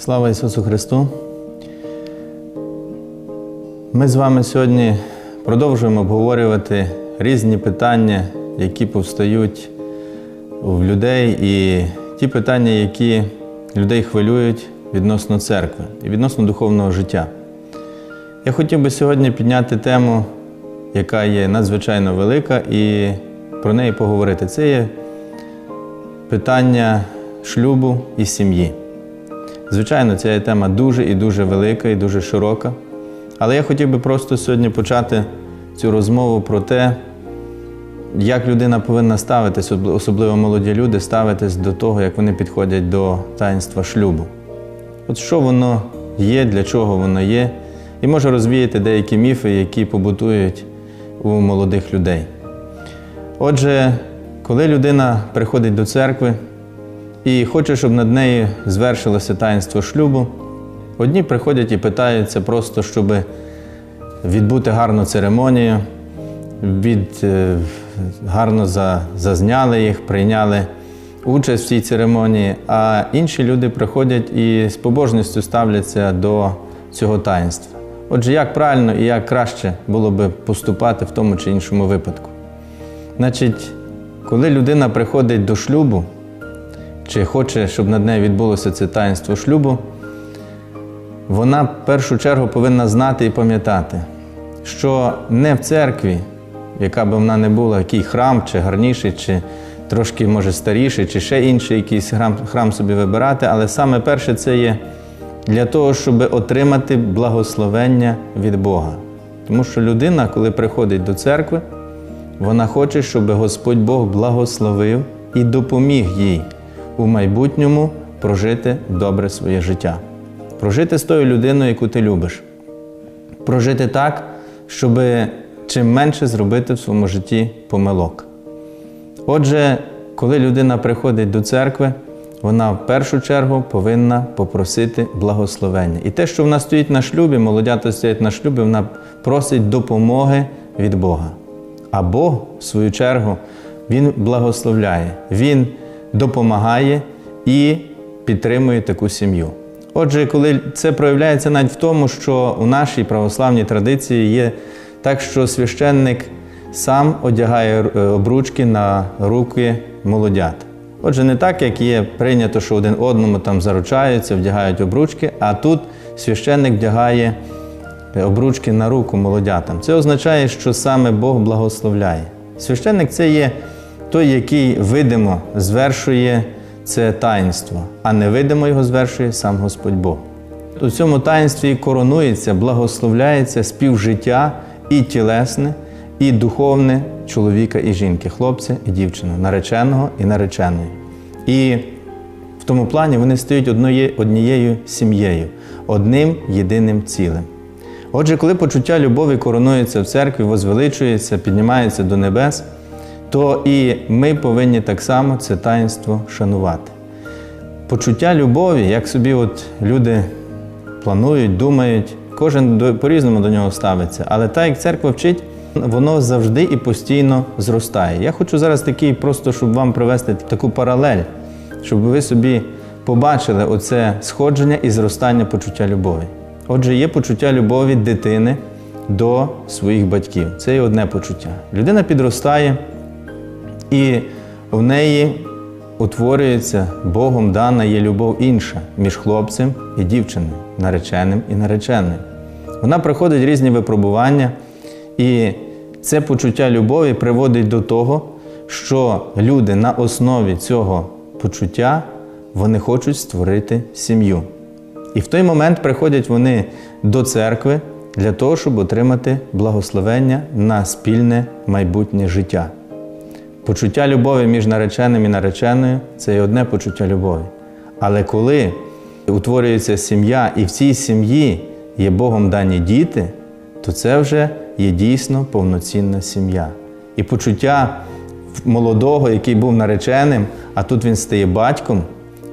Слава Ісусу Христу! Ми з вами сьогодні продовжуємо обговорювати різні питання, які повстають в людей, і ті питання, які людей хвилюють відносно церкви і відносно духовного життя. Я хотів би сьогодні підняти тему, яка є надзвичайно велика, і про неї поговорити. Це є питання шлюбу і сім'ї. Звичайно, ця тема дуже і дуже велика і дуже широка. Але я хотів би просто сьогодні почати цю розмову про те, як людина повинна ставитись, особливо молоді люди, ставитись до того, як вони підходять до таїнства шлюбу. От що воно є, для чого воно є, і може розвіяти деякі міфи, які побутують у молодих людей. Отже, коли людина приходить до церкви і хоче, щоб над нею звершилося таїнство шлюбу, одні приходять і питаються просто, щоб відбути гарну церемонію, від, е, гарно за, зазняли їх, прийняли участь в цій церемонії, а інші люди приходять і з побожністю ставляться до цього таїнства. Отже, як правильно і як краще було би поступати в тому чи іншому випадку. Значить, коли людина приходить до шлюбу, чи хоче, щоб над нею відбулося це таїнство шлюбу, вона в першу чергу повинна знати і пам'ятати, що не в церкві, яка би вона не була, який храм, чи гарніший, чи трошки, може, старіший, чи ще інший якийсь храм, храм собі вибирати, але саме перше це є для того, щоб отримати благословення від Бога. Тому що людина, коли приходить до церкви, вона хоче, щоб Господь Бог благословив і допоміг їй у майбутньому прожити добре своє життя, прожити з тою людиною, яку ти любиш, прожити так, щоб чим менше зробити в своєму житті помилок. Отже, коли людина приходить до церкви, вона в першу чергу повинна попросити благословення. І те, що вона стоїть на шлюбі, молодята стоять на шлюбі, вона просить допомоги від Бога. А Бог, в свою чергу, Він благословляє, Він допомагає і підтримує таку сім'ю. Отже, коли це проявляється навіть в тому, що у нашій православній традиції є так, що священник сам одягає е, обручки на руки молодят. Отже, не так, як є прийнято, що один одному там заручаються, вдягають обручки, а тут священник вдягає обручки на руку молодятам. Це означає, що саме Бог благословляє. Священник це є той, який видимо звершує це таїнство, а невидимо його звершує сам Господь Бог. У цьому таїнстві коронується, благословляється співжиття і тілесне, і духовне чоловіка і жінки, хлопця і дівчини, нареченого і нареченої. І в тому плані вони стають однією сім'єю, одним єдиним цілим. Отже, коли почуття любові коронується в церкві, возвеличується, піднімається до небес, то і ми повинні так само це таїнство шанувати. Почуття любові, як собі от люди планують, думають, кожен по-різному до нього ставиться, але так, як церква вчить, воно завжди і постійно зростає. Я хочу зараз такий, просто щоб вам привести таку паралель, щоб ви собі побачили оце сходження і зростання почуття любові. Отже, є почуття любові дитини до своїх батьків. Це є одне почуття. Людина підростає, і в неї утворюється Богом дана є любов інша між хлопцем і дівчиною, нареченим і нареченою. Вона проходить різні випробування, і це почуття любові приводить до того, що люди на основі цього почуття вони хочуть створити сім'ю. І в той момент приходять вони до церкви для того, щоб отримати благословення на спільне майбутнє життя. Почуття любові між нареченим і нареченою це і одне почуття любові. Але коли утворюється сім'я, і в цій сім'ї є Богом дані діти, то це вже є дійсно повноцінна сім'я. І почуття молодого, який був нареченим, а тут він стає батьком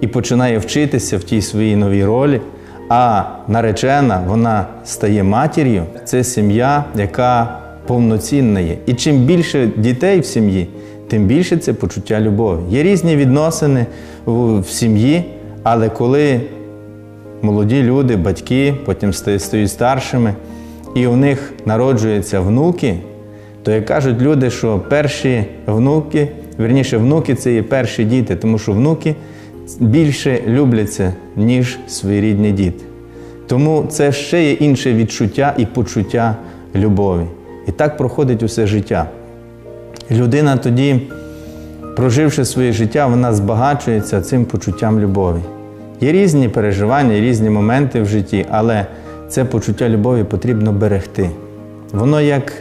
і починає вчитися в тій своїй новій ролі. А наречена вона стає матір'ю. Це сім'я, яка повноцінна є. І чим більше дітей в сім'ї, тим більше це почуття любові. Є різні відносини в сім'ї, але коли молоді люди, батьки, потім стають старшими, і у них народжуються внуки, то як кажуть люди, що перші внуки, верніше, внуки це є перші діти, тому що внуки більше любляться, ніж свої рідні діти. Тому це ще є інше відчуття і почуття любові. І так проходить усе життя. Людина тоді, проживши своє життя, вона збагачується цим почуттям любові. Є різні переживання, різні моменти в житті, але це почуття любові потрібно берегти. Воно як,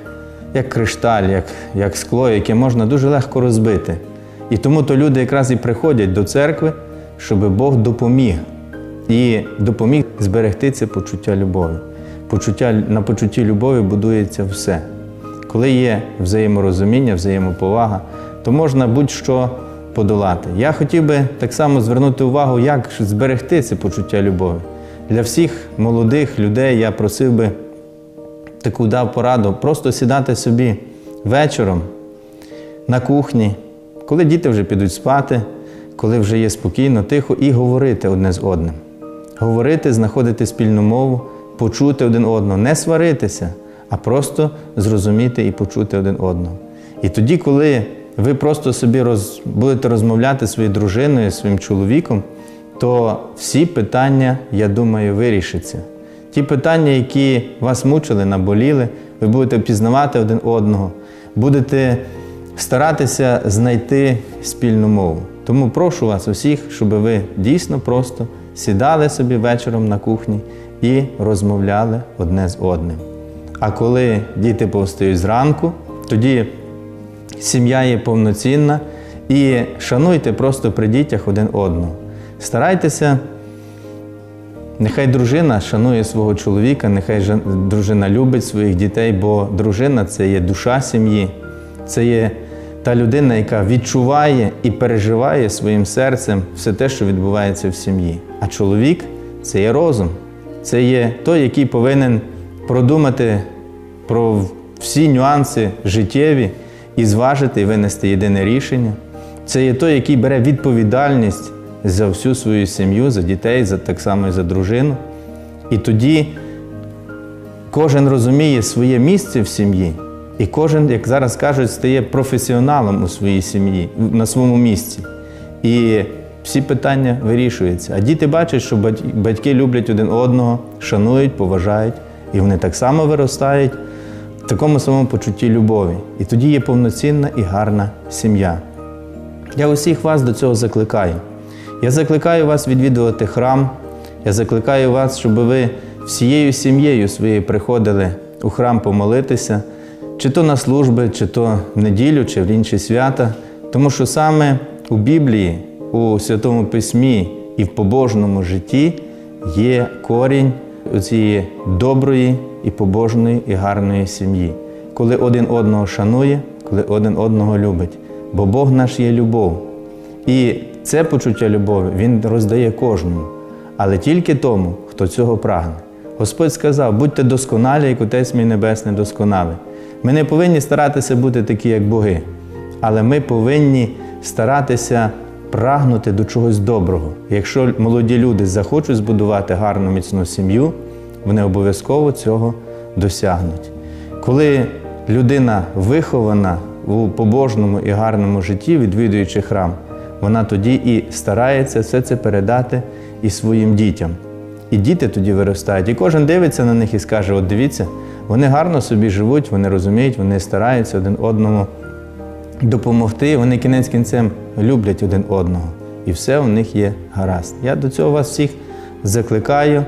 як кришталь, як, як скло, яке можна дуже легко розбити. І тому то люди якраз і приходять до церкви, щоб Бог допоміг і допоміг зберегти це почуття любові. Почуття, на почутті любові будується все. Коли є взаєморозуміння, взаємоповага, то можна будь-що подолати. Я хотів би так само звернути увагу, як зберегти це почуття любові. Для всіх молодих людей я просив би таку дав пораду просто сідати собі вечором на кухні, коли діти вже підуть спати, коли вже є спокійно, тихо, і говорити одне з одним. Говорити, знаходити спільну мову, почути один одного, не сваритися, а просто зрозуміти і почути один одного. І тоді, коли ви просто собі роз... будете розмовляти зі своєю дружиною, своїм чоловіком, то всі питання, я думаю, вирішаться. Ті питання, які вас мучили, наболіли, ви будете впізнавати один одного, будете старатися знайти спільну мову. Тому прошу вас усіх, щоб ви дійсно просто сідали собі вечором на кухні і розмовляли одне з одним. А коли діти повстають зранку, тоді сім'я є повноцінна і шануйте просто при дітях один одного. Старайтеся, нехай дружина шанує свого чоловіка, нехай дружина любить своїх дітей, бо дружина це є душа сім'ї, це є та людина, яка відчуває і переживає своїм серцем все те, що відбувається в сім'ї. А чоловік це є розум, це є той, який повинен продумати про всі нюанси життєві і зважити і винести єдине рішення. Це є той, який бере відповідальність за всю свою сім'ю, за дітей, за так само і за дружину. І тоді кожен розуміє своє місце в сім'ї, і кожен, як зараз кажуть, стає професіоналом у своїй сім'ї, на своєму місці. І всі питання вирішуються. А діти бачать, що батьки люблять один одного, шанують, поважають, і вони так само виростають в такому самому почутті любові. І тоді є повноцінна і гарна сім'я. Я усіх вас до цього закликаю. Я закликаю вас відвідувати храм. Я закликаю вас, щоб ви всією сім'єю своєю приходили у храм помолитися, чи то на служби, чи то в неділю, чи в інші свята. Тому що саме у Біблії, у Святому Письмі і в побожному житті є корінь цієї доброї і побожної і гарної сім'ї, коли один одного шанує, коли один одного любить. Бо Бог наш є любов. І це почуття любові Він роздає кожному, але тільки тому, хто цього прагне. Господь сказав: будьте досконалі, як Отець мій Небесний досконалий. Ми не повинні старатися бути такі, як боги, але ми повинні старатися прагнути до чогось доброго. Якщо молоді люди захочуть збудувати гарну міцну сім'ю, вони обов'язково цього досягнуть. Коли людина вихована у побожному і гарному житті, відвідуючи храм, вона тоді і старається все це передати і своїм дітям. І діти тоді виростають. І кожен дивиться на них і скаже: от дивіться, вони гарно собі живуть, вони розуміють, вони стараються один одному допомогти. Вони кінець кінцем люблять один одного. І все у них є гаразд. Я до цього вас всіх закликаю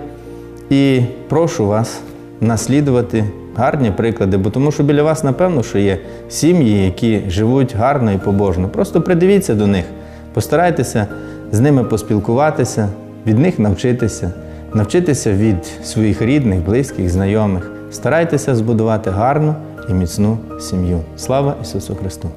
і прошу вас наслідувати гарні приклади, бо тому що біля вас, напевно, що є сім'ї, які живуть гарно і побожно. Просто придивіться до них, постарайтеся з ними поспілкуватися, від них навчитися, навчитися від своїх рідних, близьких, знайомих. Старайтеся збудувати гарну і міцну сім'ю. Слава Ісусу Христу!